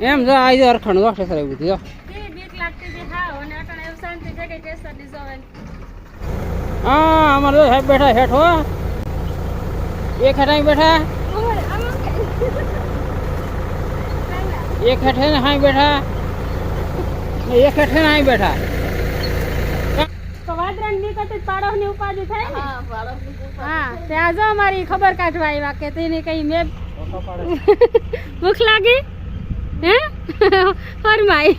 એમ જો આ જો અરખણ જો ઠેસર હતું જો. હા અમારે જો સાહેબ બેઠા હેઠ. હો એક હેઠા બેઠા? એક હેઠે ને હાઈ બેઠા. એક હેઠે ને હાઈ બેઠા. તો વાદરાની બીક પાડોશની ઉપાધિ થાય ને? હા ત્યાં જો અમારી ખબર કાઢવા આવ્યા કે તેને કઈ મેં ભૂખ લાગી? હે? ફરમાય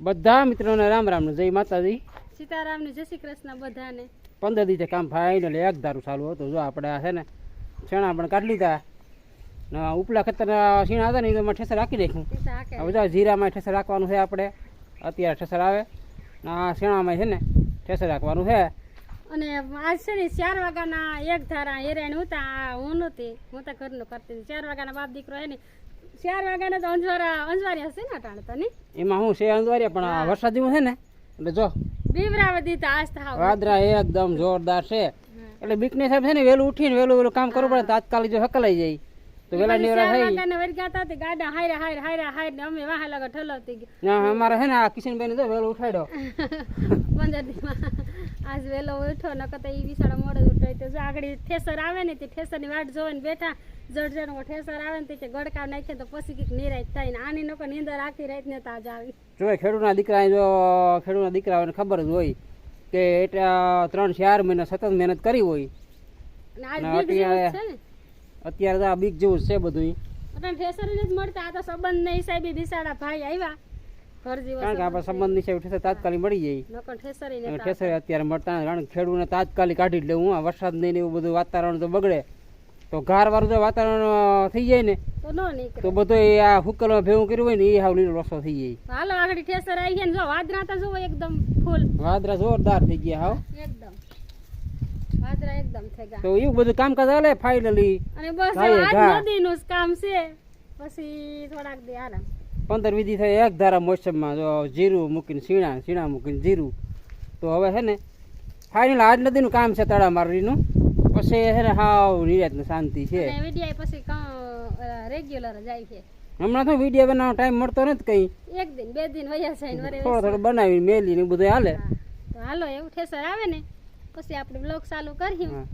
બધા મિત્રોને રામ રામ જય માતાજી. સીતારામને જય શ્રી કૃષ્ણ બધાને. પંદર દિવસે કામ ફાઇનલ એક ધારું ચાલુ હતું. જો આપણે આ છે ને છેણા પણ કાઢી લીધા. ને ઉપલા ખતરના છીણા હતા ને એ એમાં ઠેસર રાખી દઈશું બધા જીરામાં ઠેસર રાખવાનું છે આપણે. અત્યારે ઠેસર આવે. ને આ શેણામાં છે ને ઠેસર રાખવાનું છે. અને આજ છે ને ચાર વાગ્યાના એક ધારા હેરાણ હું તા હું નહોતી. હું તો ઘરનું કરતી હતી. ચાર વાગ્યાના બાપ દીકરો હે ને ચાર વાગ્યાના તો અંજવારા અંજવારી હશે ને અટાણે તો નહીં એમાં હું છે અંજવારી પણ વરસાદ જેવું છે ને એટલે જો. બીવરાવા દીધા આજ તો વાદરા એકદમ જોરદાર છે. એટલે બીકને સાહેબ છે ને વહેલું ઉઠીને વહેલું વહેલું કામ કરવું પડે તાત્કાલિક જો હકલાઈ જાય. તો વેલા નિવરા થઈ. વાગ્યાના વરગ્યા હતા તે ગાડા હાયરા હાયરા હાયરા હાયર ને અમે વાહ લગા ઠલવતી ગયા. અમારે છે ને આ કિશનભાઈ તો વહેલું ઉઠાડ્યો. પંદર દીમાં આજ વહેલો ઉઠો નકર તો એ વિશાળ મોડે ઉઠાય. તો આગળ ઠેસર આવે ને તે ઠેસરની વાટ જોવે ને બેઠા જડ જડ ઠેસર આવે ને તે ગડકાવ નાખે તો પછી કંઈક નિરાશ થાય ને. આની નકો નીંદર આખી રાત ને તાજ આવી. જો ખેડૂતના દીકરા જો ખેડૂતના દીકરાઓને ખબર જ હોય કે એટલા ત્રણ ચાર મહિના સતત મહેનત કરી હોય. ના, અત્યારે- છે ને? અત્યારે આ બીક જેવું છે બધું ઠેસર જ મળતા. આ તો સંબંધ ને સાહેબ બિસાડા ભાઈ આવ્યા. કારણ કે આપણા સંબંધ છે ઠેસર તાત્કાલિક મળી જાય. ઠેસર અત્યારે મળતા કારણ કે તાત્કાલિક કાઢી લેવું. આ વરસાદ નહીં એવું બધું વાતાવરણ તો બગડે. તો ગાર વાળું જો વાતાવરણ થઈ જાય ને તો બધો આ હુકલમાં ભેગું કર્યું હોય ને એ હાવ લીલો રસો થઈ જાય. હાલો આગળ ઠેસર આવી ગયા ને જો વાદરા તો જોવો એકદમ ફૂલ. વાદરા જોરદાર થઈ ગયા હાવ. એકદમ. વાદરા એકદમ થઈ ગયા. તો એવું બધું કામકાજ હાલે ફાઇનલી અને બસ આ. નદીનું કામ છે. પછી થોડાક દે આરામ. પંદર વિધિ થઈ એક ધારા મોસમમાં જો જીરું મૂકીને સીણા સીણા મૂકીને જીરું. તો હવે છે ને ફાઇનલ આજ નદીનું કામ છે તળામારીનું પછી છે ને હાવ નિરાતને શાંતિ છે. વિડિયા પછી રેગ્યુલર જાય છે. હમણાં તો વીડિયો બનાવવાનો ટાઈમ મળતો નથી કઈ. એક દિન બે દિન વયા છે થોડો થોડો બનાવી મેલી ને બધું હાલે તો હાલો એવું ઠેસર આવે ને પછી આપણે બ્લોગ ચાલુ કર્યું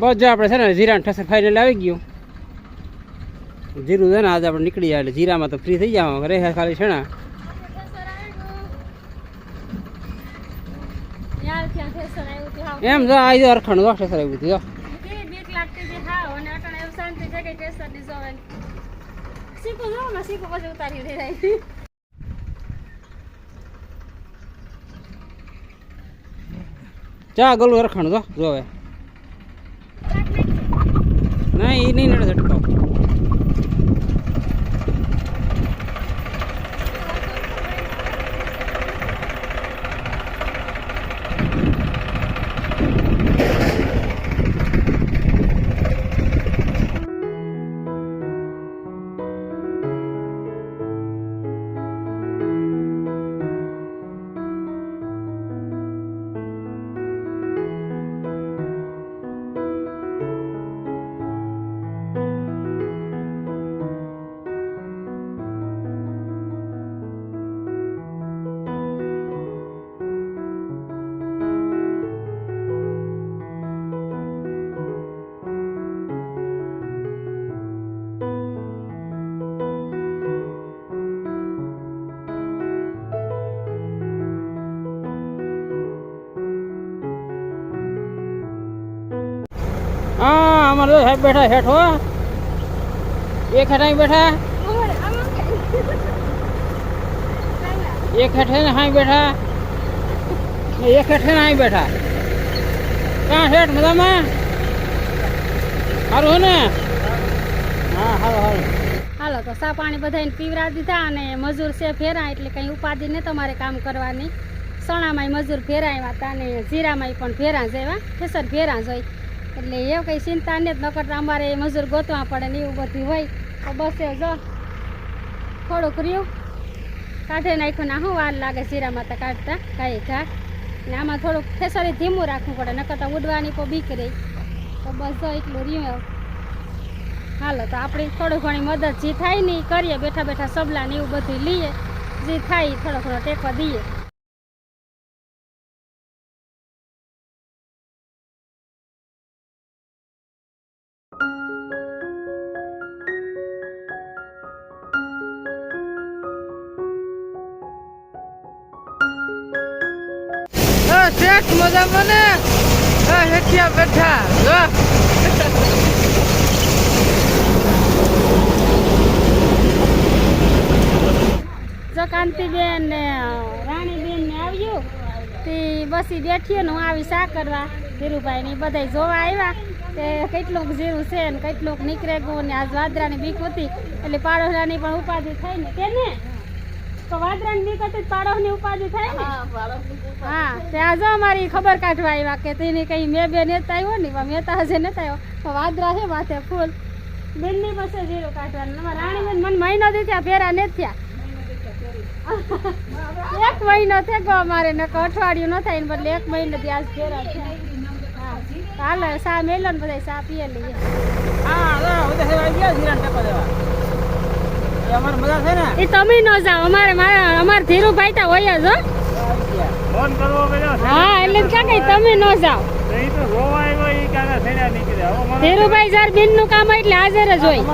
બસ જો આપણે છે ને જીરા ઠસર ફાઇનલ આવી ગયું. જીરું છે ને આજે આપણે નીકળી જાય એટલે જીરામાં તો ફ્રી થઈ જાવ રે ખાલી છે ને. એમ જો, આ જો અરખણ જો ઠસર આવ્યું હતું, જો. ચા ગલું લાગતી જો હાવ અને અટાણે એવું શાંતિ છે કે ઠેસરની જોવે ને. શીખું જોઉં ને શીખું પછી ઉતારી દે ચા ગલું અરખણ જો જો હવે ના એ અમારે સાહેબ બેઠા હેઠ. એક હેઠ બેઠા? એક હેઠ ને હાઈ બેઠા. એક હેઠે ને હાઈ બેઠા. ક્યાં હેઠ મજામાં? સારું ને? હા સારું સારું હાલો, તો સા પાણી બધાને પીવરા દીધા અને મજૂર છે ફેરા એટલે કંઈ ઉપાધિ ને તમારે કામ કરવાની. સણામાંય મજૂર ફેરાવ્યા હતા અને જીરામાંય પણ ફેરા જેવા આવ્યા. ઠેસર ફેરા જ હોય. એટલે એવું કંઈ ચિંતા ને જ નકર અમારે મજૂર ગોતવા પડે ને એવું બધું હોય. તો બસ એ જો, થોડુંક રહ્યું. કાઢે નાખ્યું ના શું વાર લાગે જીરામાં તો કાઢતા, કાંઈ ઘા. ને આમાં થોડુંક ખેસરી ધીમું રાખવું પડે, નકર તો ઉડવાની તો બીક રહી. તો બસ જો એટલું રહ્યું હાલો, તો આપણી થોડી ઘણી મદદ જે થાય ને કરીએ, બેઠા બેઠા સબલા ને એવું બધું લઈએ. જે થાય થોડો થોડો ટેકો દઈએ. શેઠ મજા મને. હેઠિયા બેઠા, જો. જો કાંતિબેન ને રાણીબેન ને આવ્યું તે બસી બેઠી ને હું આવી શા કરવા? ધીરુભાઈ ને બધા જોવા આવ્યા. તે કેટલુંક જીરું છે ને કેટલુંક નીકળે ગયું ને આજ વાદરાની બીક હતી. એટલે પાડોશરાની પણ ઉપાધિ થાય ને કે ને તો વાદરાની તો પાડોશની ઉપાધિ થાય ને. હા ત્યાં જો અમારી ખબર કાઢવા આવ્યા કે તેની કઈ મેં બે નેતા આવ્યો ને મહેતા હજે નતા આવ્યો. તો વાદરા છે માથે ફૂલ. બેનની પાસે જીરું કાઢવાનું. અમારા રાણીબેન મને મહિનો દી ત્યાં ફેરા ને થયા. એક મહિનો થયો અમારે નકર અઠવાડિયું ન થાય ને બદલે એક મહિનો થી આજ ફેરા થયા. હા. હાલો સા મેલો ને બધા સા પીએ લઈએ. હા ગયા એ અમારે મજા છે ને? એ તમે ન જાઓ. અમારે મારા અમારે ધીરુભાઈ તા હોય જ હો. આવી ગયા ફોન કરવો પડ્યો હા એટલે કાંઈ તમે ન જાઓ. નહીં તો રોવા આવ્યો ઈ કાકા થઈને નીકળે? હવે મને ધીરુભાઈ જાર બિનનું કામ એટલે હાજર જ હોય.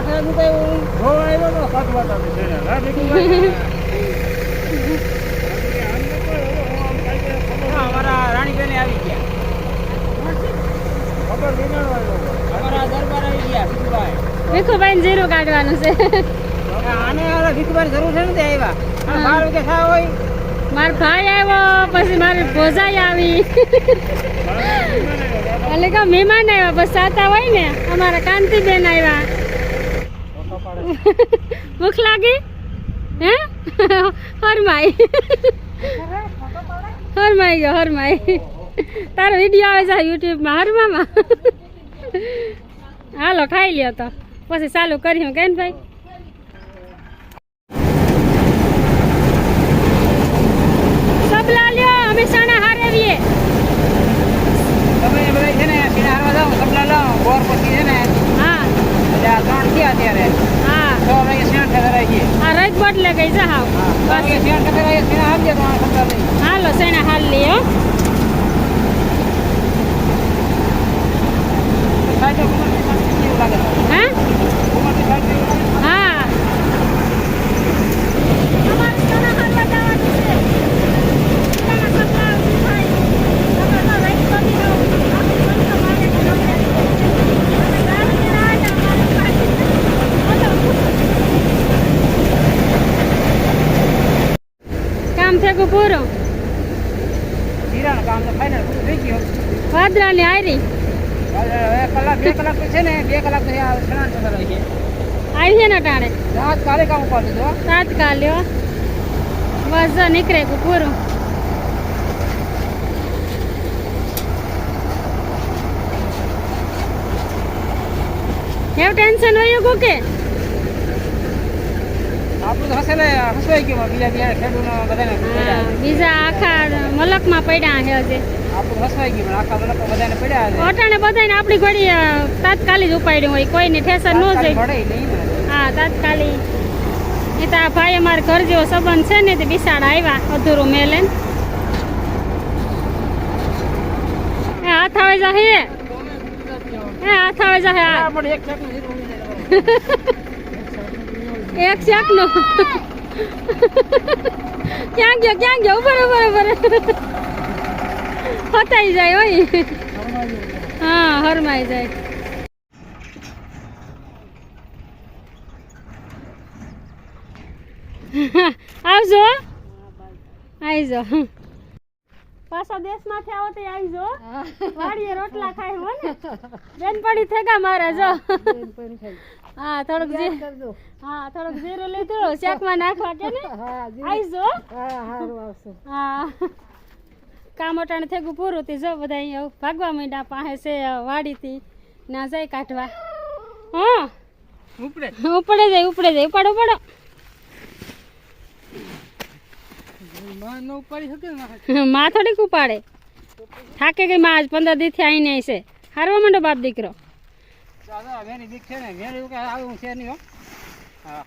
અમારા રાણીબેન આવી ગયા. ખબર. અમારા દરબાર આવી ગયા ભીખુભાઈ ભીખુભાઈ ને જીરું કાઢવાનું છે. હવે જરૂર છે ને તે આવ્યા આ બાર વાગે થા હોય. મારો ભાઈ આવ્યો પછી મારી ભોજાઈ આવી. મારા. એટલે કે મહેમાન આવ્યા બસ સાતા હોય ને અમારા કાંતિબેન આવ્યા ભૂખ લાગી? હે? હરમાઈ. હરમાઈ ગયો હરમાઈ. તારો વીડિયો આવે છે યુટ્યુબમાં હરમામાં. હાલો ખાઈ લ્યો તો. પછી ચાલુ કર્યું કે ને ભાઈ સબલા લ્યો અમે સાણા હારેવીએ તમે એ બધા છે ને સીણા હારવા જાઓ તબલા લાવો બોર પછી છે ને હા એટલે આ ત્રણ થયા અત્યારે હા છ વાગે સીણા ઠેકરાઈ ગઈ આ રજ બદલે ગઈ છે હાવ હા છ વાગે સીણા ઠેકરાઈ સીણા આપજે તો આ તબલા લઈ હાલો સેણા હાલ લ્યો સાઈડે ઘુમરથી શાંતિ જેવું લાગે છે. હા ઘુમરથી શાંતિ જેવું લાગે છે. હા અમારે સેણા હાલવા જવાનું છે સેણા સપના ઊભી થાય. તમે તો રજ બની જાઓ. આપણે બંધ તો મારે જ નવરે. અને ગાડી ના આવે ને અમારે પાસે. હાલો. કામ થયું પૂરું હીરાનું કામ તો ફાઇનલ પૂરું થઈ ગયું હવે હવે કલાક બે છે ને બે કલાક આવી છે ને ટાણે? રાત કાલે કામ ઉપાડું છું હો. તાત્કાલ્યો બસ નીકળે પૂરું એવું ટેન્શન હોય કે? આપણું તો ને હસવાઈ ગયું બીજા બીજા ખેડૂતો બધાને. બીજા આખા મલકમાં પડ્યા છે હજી. આપણું હસવાઈ ગયું આખા લોકો બધાને પડ્યા છે. અટાણે બધાને આપણી ઘડી તાત્કાલિક ઉપાડ્યું હોય કોઈને ઠેસર ન જોઈ. હા તાત્કાલિક. એ તો આ ભાઈ અમારા ઘર જેવો સંબંધ છે ને તે બિસાડ આવ્યા અધૂરું મેલે હાથ આવે જા હે હાથ આવે પણ એક ચાકનું જીરું ઉડી જાય. એક શાક નો ક્યાં ગયો ક્યાં ગયો? ઉપર ઉપર ઉપર ફતાઈ જાય હોય હા હરમાઈ જાય. આવજો. આવજો. પાછા દેશમાંથી આવો તો આવજો. વાડીએ રોટલા ખાય હો ને. બેનપણી થેગા મારે જો. હા થોડુંક જી હા થોડુંક જીરું લીધું શાકમાં નાખવા કે ને આવજો હા કામ અટાણે થેગું પૂરું થી જો બધા અહીંયા ભાગવા માંડ્યા પાસે છે વાડીથી. ના જાય કાઢવા. હા. ઉપડે. ઉપડે જાય ઉપડે જાય. ઉપાડો ઉપાડો. માં થોડીક ઉપાડે. થાકે ગઈ માં આજ પંદર દીથી આવીને આવી છે. હારવા માંડો બાપ દીકરો. મેરી બીક છે ને મેરી એવું આવું છે નહીં હા.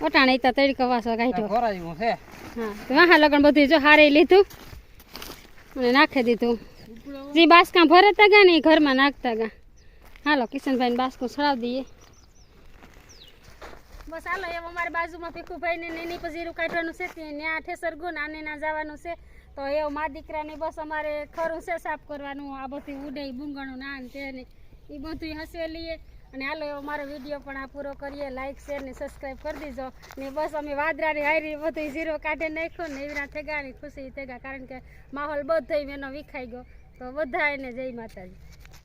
ઓટાણે તો તડકો વાસો કાઢ્યો ખોરા જેવું છે. હા. વાહા લગન બધું જો હારે લીધું. અને નાખી દીધું. જે બાસકા ભરતા ગયા ને એ ઘરમાં નાખતા ગયા. હાલો કિશનભાઈ બાસકું સડાવી દઈએ. બસ હાલો એમ અમારી બાજુમાં ભીખુભાઈ ને એની પછી જીરું કાઢવાનું છે ત્યાં ઠેસર ગુણ આને ના જવાનું છે. તો એવું મા દીકરાને બસ અમારે ખરું છે સાફ કરવાનું આ બધું ઉડે બુંગણું ના ને તે ને. એ બધું હસે લઈએ અને હાલો એવો મારો વીડિયો પણ આ પૂરો કરીએ. લાઈક શેર ને સબસ્ક્રાઈબ કરી દીજો. ને બસ અમે વાદરાની હારી બધું જીરો કાઢી નાખ્યો ને એવી ના થેગાની ખુશી થેગા કારણ કે માહોલ બધો એનો વિખાઈ ગયો. તો બધા એને જય માતાજી.